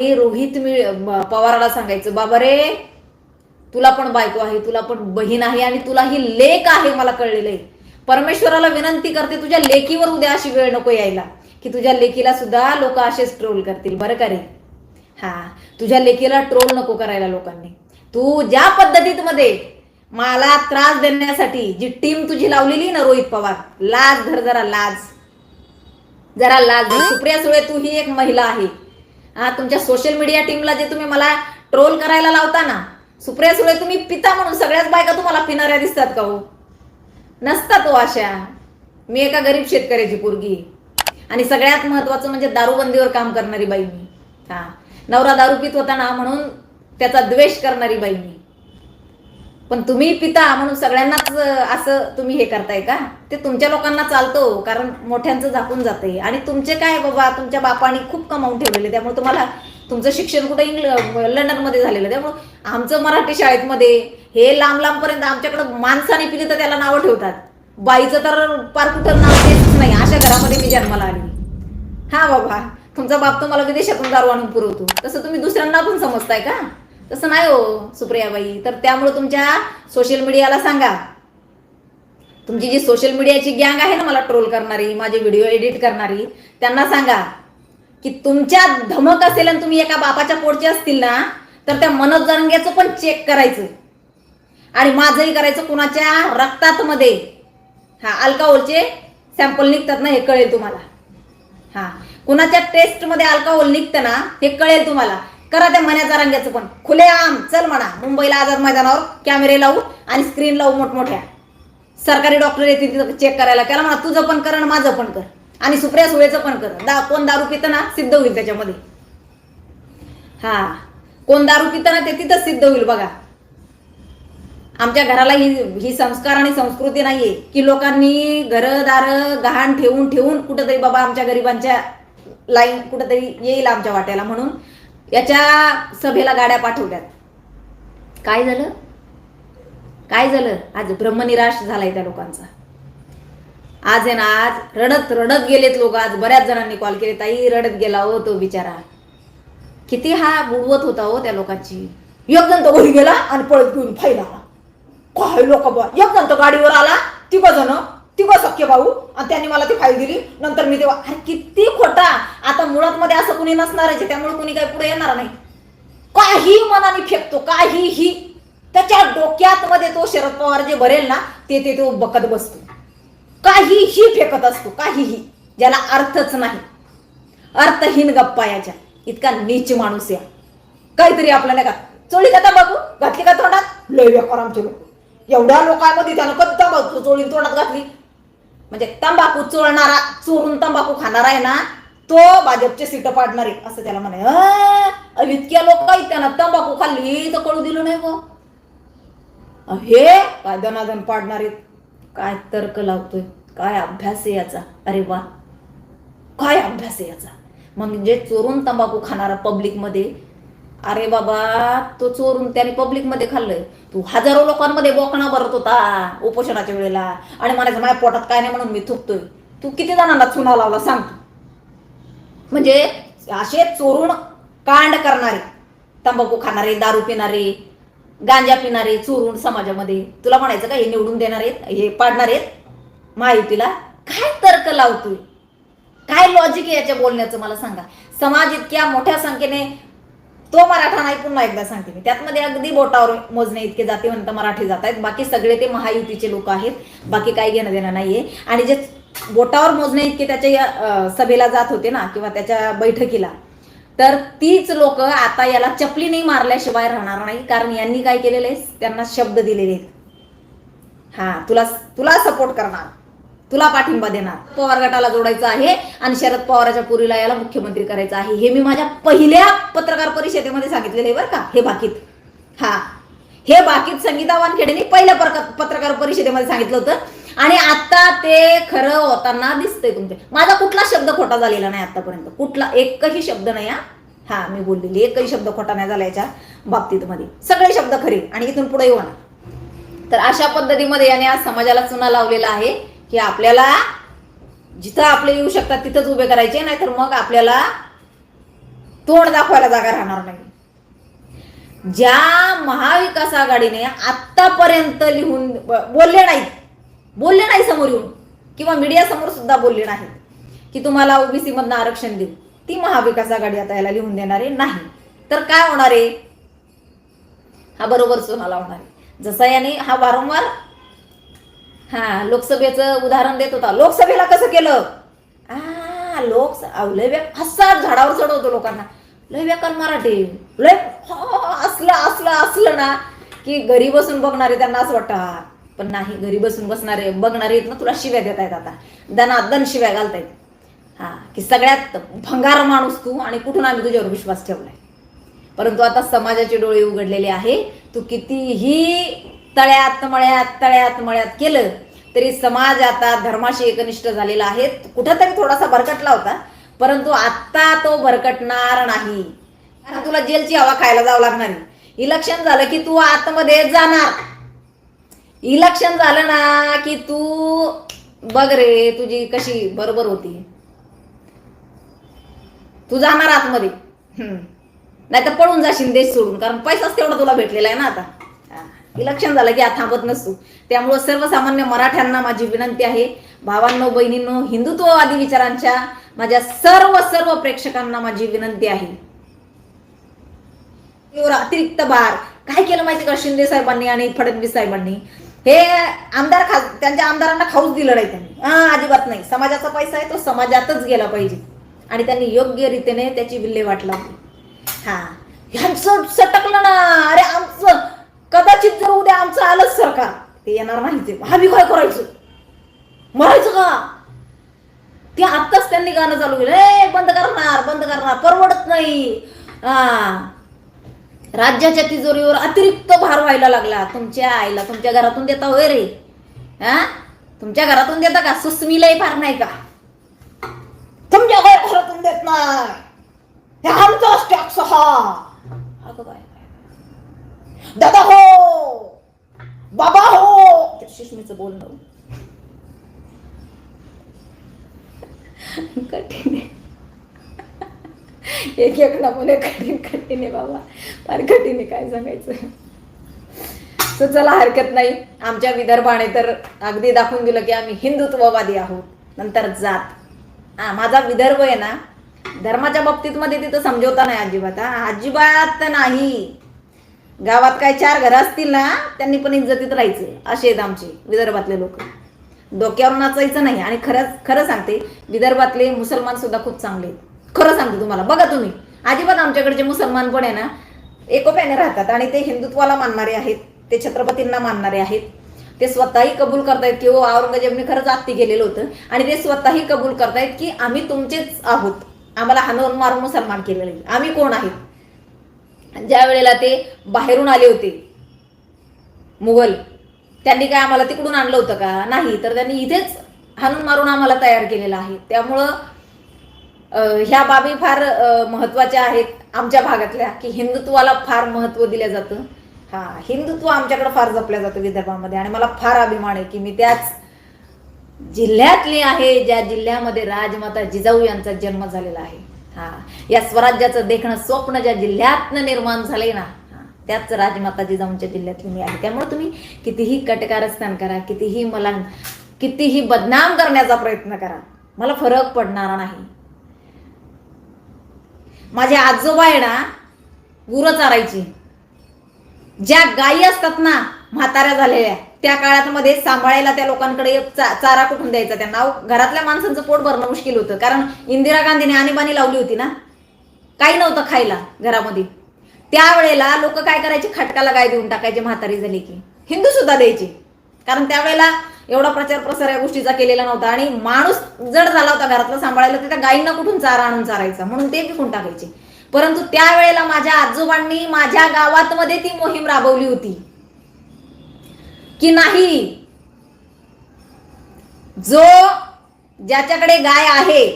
रोहित मी पवाराला सांगायचं बाबा रे तुला पण बायको आहे तुला पण बहीण आहे आणि तुला ही लेक आहे मला कळलेलं आहे. परमेश्वराला विनंती करते तुझ्या लेकीवर उद्या अशी वेळ नको यायला की तुझ्या लेकीला सुद्धा लोक असेच ट्रोल करतील बरं का रे? हा तुझ्या लेकीला ट्रोल नको करायला लोकांनी. तू ज्या पद्धतीत मध्ये मला त्रास देण्यासाठी जी टीम तुझी लावलेली ना रोहित पवार लाज धर जरा लाज. जरा लाज सुप्रिया सुळे तू ही एक महिला आहे. हा तुमच्या सोशल मीडिया टीमला जे तुम्ही मला ट्रोल करायला लावता ना सुप्रिया सुळे तुम्ही पिता म्हणून सगळ्याच बायका तुम्हाला पिणाऱ्या दिसतात का हो? नसतात तो अशा. मी एका गरीब शेतकऱ्याची पोरगी आणि सगळ्यात महत्वाचं म्हणजे दारूबंदीवर काम करणारी बाई मी. हा नवरा दारू पित होता ना म्हणून त्याचा द्वेष करणारी बाई मी. पण तुम्ही पिता म्हणून सगळ्यांनाच असं तुम्ही हे करताय का? ते तुमच्या लोकांना चालतो कारण मोठ्यांचं झाकून जाते आणि तुमचे काय बाबा तुमच्या बापाने खूप कमावून ठेवलेले त्यामुळे तुम्हाला तुमचं शिक्षण कुठे इंग्ल लंडनमध्ये झालेलं त्यामुळे आमचं मराठी शाळेतमध्ये हे लांब लांबपर्यंत आमच्याकडं माणसाने पिली तर त्याला नावं ठेवतात. बाईचं तर पार कुठं नाव देतच नाही अशा घरामध्ये मी जन्माला आली. हा बाबा तुमचा बाप तुम्हाला विदेशातून दारू आणून पुरवतो. तसं तुम्ही दुसऱ्यांना पण समजताय का? तसं नाही हो सुप्रियाबाई. तर त्यामुळे तुमच्या सोशल मीडियाला सांगा. तुमची जी सोशल मीडियाची गँग आहे ना मला ट्रोल करणारी माझे व्हिडिओ एडिट करणारी त्यांना सांगा की तुमच्या धमक असेल आणि तुम्ही एका बापाच्या पोटचे असतील ना तर त्या मनोज जरंग्याचं पण चेक करायचं. आणि माझंही करायचं कुणाच्या रक्तात मध्ये हा अल्काहोलचे सॅम्पल निघतात ना हे कळेल तुम्हाला. हा कुणाच्या टेस्टमध्ये अल्काहोल निघतं ना हे कळेल तुम्हाला. करा त्या मण्याचा रंगाचं पण. खुले आम चल म्हणा. मुंबईला आझाद मैदानावर कॅमेरे लावू आणि स्क्रीन लावू मोठमोठ्या. सरकारी डॉक्टर येतील तिथं चेक करायला. त्याला म्हणा तुझं पण कर आणि माझं पण कर. आणि सुप्रिया सुळेचं पण कर. दा कोण दारू पितं ना सिद्ध होईल त्याच्यामध्ये. हा. कोण दारू पितं ना ते तिथं सिद्ध होईल बघा. आमच्या घराला ही ही संस्कार आणि संस्कृती नाहीये की लोकांनी घरदार गहाण ठेवून ठेवून कुठंतरी बाबा आमच्या गरिबांच्या लाईन कुठंतरी येईल आमच्या वाट्याला म्हणून. याच्या सभेला गाड्या पाठवल्यात. काय झालं? काय झालं? आज ब्रह्मनिराश झालाय त्या लोकांचा. आज आहे ना आज रडत रडत गेलेत लोक. आज बऱ्याच जणांनी कॉल केले. ताई रडत गेला हो तो बिचारा. किती हा बुडवत होता हो त्या लोकांची. एकदम तो घरी गेला आणि पळत घेऊन फायला आला. काय लोक एकदम तो गाडीवर आला. तिघ जण. तिघ सख्य भाऊ. आणि त्यांनी मला ती फाईल दिली. नंतर मी तेव्हा अरे किती आता मुळात मध्ये असं कुणी नसणारच आहे, त्यामुळे कुणी काही पुढे येणार नाही. काही मनाने फेकतो काहीही. त्याच्या डोक्यात मध्ये तो शरद पवार जे भरेल ना ते ते तो बकत बसतो. काहीही फेकत असतो काहीही. ज्याला अर्थच नाही. अर्थहीन गप्पा याच्या इतका नीच माणूस या. काहीतरी आपल्याला का चोळी का तंबाखू? घातली का तोंडात? लय व्यापार आमचे लोक. एवढ्या लोकांमध्ये त्यानं कधी बघतो चोळी तोंडात घातली? म्हणजे तंबाखू चोळणारा चोरून तंबाखू खाणारा आहे ना तो भाजपचे सीट पाडणार आहे असं त्याला म्हणे इतक्या लोक त्यांना तंबाखू खाल्ली तर कळू दिलं नाही गो. हे काय दनादन पाडणार? आहेत काय तर्क लावतोय? काय अभ्यास आहे याचा? अरे वा. काय अभ्यास आहे याचा? म्हणजे चोरून तंबाखू खाणारा पब्लिकमध्ये? अरे बाबा तो चोरून त्याने पब्लिकमध्ये खाल्लंय. तू हजारो लोकांमध्ये बोकणा भरत होता उपोषणाच्या वेळेला. आणि म्हणायचं माझ्या पोटात काय नाही म्हणून मी थुकतोय. तू किती जणांना चुना लावला सांग तू. म्हणजे असे चोरून कांड करणारे तंबाखू खाणारे दारू पिणारे गांजा पिणारे चोरून समाजामध्ये. तुला म्हणायचं का हे निवडून देणार आहेत हे पाडणार? आहेत महायुतीला काय तर्क लावतोय? काय लॉजिक आहे याच्या बोलण्याचं मला सांगा. समाज इतक्या मोठ्या संख्येने तो मराठा नाही पुन्हा एकदा सांगते मी. त्यातमध्ये अगदी बोटावर मोजणे इतके जाते म्हणता मराठी जात आहेत. बाकी सगळे ते महायुतीचे लोक आहेत. बाकी काही घेणं देणं नाहीये. आणि जे बोटावर मोजणे इतके त्याच्या सभेला जात होते ना किंवा त्याच्या बैठकीला. तर तीच लोक आता याला चपली नाही मारल्याशिवाय राहणार नाही कारण यांनी काय केलेले? त्यांना शब्द दिलेले हा तुला तुला सपोर्ट करणार. तुला पाठिंबा देणार. पवार गटाला जोडायचं आहे आणि शरद पवाराच्या पुरीला याला मुख्यमंत्री करायचं आहे. हे मी माझ्या पहिल्या पत्रकार परिषदेमध्ये सांगितलेलं आहे बरं का. हे बाकीत. हा. हे बाकीत संगीता वानखेडेने पहिल्या पत्रकार परिषदेमध्ये सांगितलं होतं. आणि आता ते खरं होताना दिसतंय तुमचे. माझा कुठला शब्द खोटा झालेला नाही आतापर्यंत. कुठला एकही शब्द नाही हा. हा मी बोललेली एकही शब्द खोटा नाही झाला याच्या बाबतीत मध्ये सगळे शब्द खरे आणि इथून पुढे होणार तर अशा पद्धतीमध्ये याने आज समाजाला चुना लावलेला आहे की आपल्याला जिथं आपले येऊ शकतात तिथंच उभे करायचे नाहीतर मग आपल्याला तोंड दाखवायला जागा राहणार नाही. ज्या महाविकास आघाडीने आतापर्यंत लिहून बोलले नाहीत बोलले नाही समोर येऊन. किंवा मीडिया समोर सुद्धा बोलले नाही की तुम्हाला ओबीसी मधनं आरक्षण देऊ. ती महाविकास आघाडी आता याला लिहून देणारे नाही. तर काय होणार आहे? हा बरोबर सोनाला होणार आहे. जसा याने हा वारंवार हा लोकसभेचं उदाहरण देत होता. लोकसभेला कसं केलं? आ लोक लय व्या हसात झाडावर चढवतो लोकांना. लय व्याकरण मराठी. लय हो, हो, हो, असलं असलं असलं ना की घरी बसून बघणारे त्यांना असं वाटतं पण नाही घरी बसून बसणारे बघणारे आहेत ना तुला शिव्या देत आहेत आता. दना दन शिव्या घालतायत हा की सगळ्यात भंगार माणूस तू आणि कुठून आम्ही तुझ्यावर विश्वास ठेवलाय? परंतु आता समाजाचे डोळे उघडलेले आहे. तू कितीही तळ्यात मळ्यात तळ्यात मळ्यात केलं तरी समाज आता धर्माशी एकनिष्ठ झालेला आहे. कुठंतरी थोडासा भरकटला होता परंतु आता तो भरकटणार नाही. कारण तुला जेलची हवा खायला जावं लागणार आहे. इलेक्शन झालं की तू आतमध्ये जाणार. इलेक्शन झालं ना की तू बघ रे तुझी कशी बरोबर होती. तू जाणार आतमध्ये. नाही तर पळून जाशील देश सोडून कारण पैसाच तेवढा तुला भेटलेला आहे ना आता. इलेक्शन झालं की आता थांबत नसतो. त्यामुळं सर्वसामान्य मराठ्यांना माझी विनंती आहे भावांनो बहिणींनो हिंदुत्ववादी विचारांच्या माझ्या सर्व सर्व प्रेक्षकांना माझी विनंती आहे. अतिरिक्त भार काय केलं माहिती का शिंदे साहेबांनी आणि फडणवीस साहेबांनी? हे आमदार खा त्यांच्या आमदारांना खाऊच दिलं नाही त्यांनी. हा अजिबात नाही. समाजाचा पैसा आहे तो समाजातच गेला पाहिजे. आणि त्यांनी योग्य रीतीने त्याची विल्हेवाट लावली. हा. ह्यांचं सटकलं ना. अरे आमचं कदाचित जर उद्या आमचं आलंच सरकार ते येणार नाही ते. आम्ही काय करायचं? मरायचं का? ते आत्ताच त्यांनी गाणं चालू केलं. ए बंद करणार बंद करणार. परवडत नाही. हा राज्याच्या तिजोरीवर अतिरिक्त भार व्हायला लागला. तुमच्या आईला तुमच्या घरातून देता होय रे? हा? तुमच्या घरातून देता का? सुस्मीलाही फार नाही का? तुमच्या घर घरातून देत नाही. हे आमचाच टॅक्स हा दादा हो. बाबा हो. ते सुष्मीचं बोलणं कठीण एक एक नमुने कठीण कठीण आहे बाबा. फार कठीण आहे काय सांगायचं तर चला हरकत नाही. आमच्या विदर्भाने तर अगदी दाखवून दिलं की आम्ही हिंदुत्ववादी आहोत. नंतर जात. हा माझा विदर्भ आहे ना धर्माच्या बाबतीत मध्ये तिथं समजवता नाही अजिबात हा. अजिबात नाही. गावात काय चार घरं असतील ना त्यांनी पण इज्जतीत राहायचे. असे आहेत आमचे विदर्भातले लोक. डोक्यावर नाचायचं नाही. आणि खरंच खरं सांगते विदर्भातले मुसलमान सुद्धा खूप चांगले आहेत. खरं सांगते तुम्हाला. बघा तुम्ही. अजिबात जे मुसलमान पण आहे ना एकोप्याने राहतात आणि ते हिंदुत्वाला मानणारे आहेत ते छत्रपतींना मानणारे आहेत. ते स्वतःही कबूल करतायत की हो औरंगजेबने खरंच आत्ती गेलेलं होतं. आणि ते स्वतःही कबूल करतायत की आम्ही तुमचेच आहोत. आम्हाला हाणून मारून मुसलमान केलेलं आहे. आम्ही कोण आहेत? ज्या वेळेला ते बाहेरून आले होते मुघल त्यांनी काय आम्हाला तिकडून आणलं होतं का? नाही तर त्यांनी इथेच हाणून मारून आम्हाला तयार केलेलं आहे. त्यामुळं ह्या बाबी फार महत्त्वाच्या महत्त्वाच्या आहेत आमच्या भागातल्या की हिंदुत्वाला फार महत्त्व दिलं जातं. हा हिंदुत्व आमच्याकडे फार जपलं जातं विदर्भामध्ये. आणि मला फार अभिमान आहे की मी त्याच जिल्ह्यातली आहे ज्या जिल्ह्यामध्ये राजमाता जिजाऊ यांचा जन्म झालेला आहे. हा या स्वराज्याचं देखणं स्वप्न ज्या जिल्ह्यातनं निर्माण झालंय ना त्याच राजमाता जिजाऊंच्या जिल्ह्यातली मी आहे. त्यामुळे तुम्ही कितीही कटकारस्थान करा कितीही मला कितीही बदनाम करण्याचा प्रयत्न करा. मला फरक पडणार नाही. माझे आजोबा आहे ना गुरं चारायची. ज्या गायी असतात ना म्हाताऱ्या झालेल्या त्या काळात मध्ये सांभाळायला त्या लोकांकडे चा- चारा कुठून द्यायचा त्यांना? घरातल्या माणसांचं पोट भरणं मुश्किल होतं. कारण इंदिरा गांधीने आणीबाणी लावली होती ना काही नव्हतं खायला घरामध्ये. त्यावेळेला लोक काय करायचे? खटकाला गाय देऊन टाकायचे म्हातारी झाली की. हिंदू सुद्धा द्यायचे. कारण त्यावेळेला एवढा प्रचार प्रसार या गोष्टीचा केलेला नव्हता. आणि माणूस जड झाला होता घरातला सांभाळायला तर त्या गायींना कुठून चारा आणून चारायचा? म्हणून ते विकून टाकायचे. परंतु त्यावेळेला माझ्या आजोबांनी माझ्या गावात मध्ये ती मोहीम राबवली होती. की नाही जो ज्याच्याकडे गाय आहे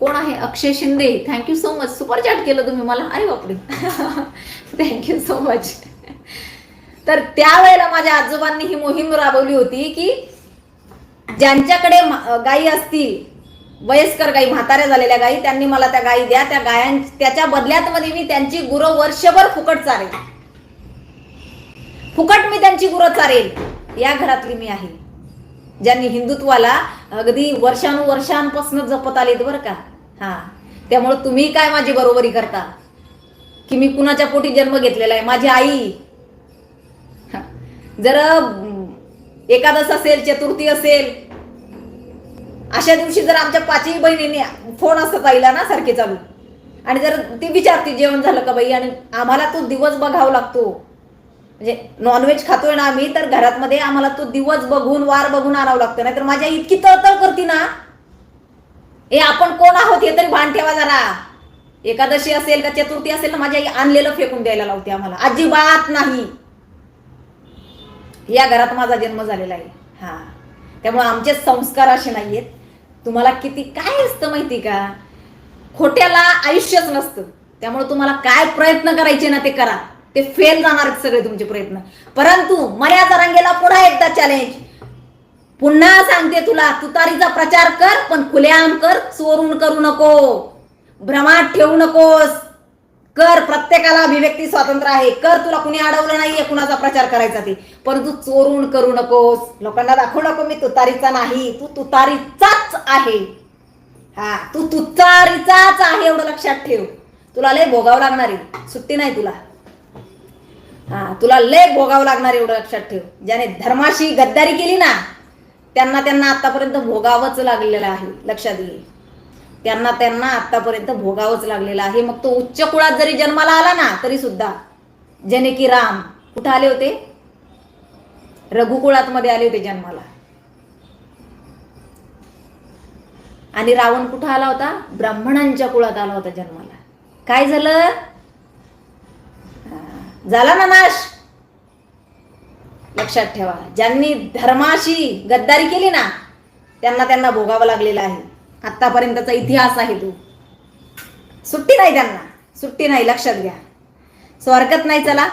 कोण आहे? Akshay Shinde. Thank you so much super chat केलं तुम्ही मला. अरे बापरे. थँक्यू सो मच तर त्यावेळेला माझ्या आजोबांनी ही मोहीम राबवली होती की ज्यांच्याकडे गाई गायी असतील वयस्कर गाई म्हाताऱ्या झालेल्या गाई त्यांनी मला त्या गाई द्या. त्या गायां त्याच्या बदल्यात मध्ये मी त्यांची गुरं वर्षभर फुकट चारेल फुकट मी त्यांची गुरं चारेल या घरातली मी आहे. ज्यांनी हिंदुत्वाला अगदी वर्षानुवर्षांपासून जपत आलेत बरं का? हा. त्यामुळे तुम्ही काय माझी बरोबरी करता? की मी कुणाच्या पोटी जन्म घेतलेला आहे? माझी आई जर एकादश असेल चतुर्थी असेल अशा दिवशी जर आमच्या पाचही बहिणींनी फोन असतात आईला ना सारखे चालू. आणि जर ती विचारते जेवण झालं का बाई? आणि आम्हाला तो दिवस बघावा लागतो. म्हणजे नॉनव्हेज खातोय ना आम्ही तर घरात मध्ये आम्हाला तो दिवस बघून वार बघून आणावं लागतं. नाहीतर माझ्या इतकी तळतळ करते ना. हे आपण कोण आहोत हे तरी भान ठेवा जरा. एकादशी असेल का चतुर्थी असेल ना माझ्या आई आणलेलं फेकून द्यायला लावते आम्हाला. अजिबात नाही. या घरात माझा जन्म झालेला आहे. हा. त्यामुळे आमचे संस्कार असे नाहीयेत. तुम्हाला किती काय असतं माहिती का? खोट्याला आयुष्यच नसतं. त्यामुळे तुम्हाला काय प्रयत्न करायचे ना ते करा. ते फेल जाणार सगळे तुमचे प्रयत्न. परंतु मर्यादा रांगेला पुन्हा एकदा चॅलेंज पुन्हा सांगते तुला तुतारीचा प्रचार कर पण खुलेआम कर चोरून करू नको. भ्रमात ठेवू नकोस. कर प्रत्येकाला अभिव्यक्ती स्वातंत्र्य आहे. कर तुला कुणी अडवलं नाहीये कुणाचा प्रचार करायचा ते. परंतु चोरून करू नकोस. लोकांना दाखवू नको मी तुतारीचा नाही. तू तुतारीचाच आहे. हा तू तुतारीचाच आहे एवढं लक्षात ठेव. तुला लय भोगावं लागणार आहे. सुट्टी नाही तुला. हा तुला लय भोगावं लागणार एवढं लक्षात ठेव. ज्याने धर्माशी गद्दारी केली ना त्यांना त्यांना आतापर्यंत भोगावंच लागलेलं आहे. लक्षात घे. त्यांना त्यांना आतापर्यंत भोगावंच लागलेलं आहे. मग तो उच्च कुळात जरी जन्माला आला ना तरी सुद्धा जने की राम कुठं आले होते? रघुकुळात मध्ये आले होते जन्माला. आणि रावण कुठं आला होता? ब्राह्मणांच्या कुळात आला होता जन्माला. काय झालं? झाला ना नाश? लक्षात ठेवा. ज्यांनी धर्माशी गद्दारी केली ना त्यांना त्यांना भोगावं लागलेलं आहे. आत्तापर्यंतचा इतिहास आहे तो. सुट्टी नाही त्यांना. सुट्टी नाही लक्षात घ्या. स्वर्गात नाही चला.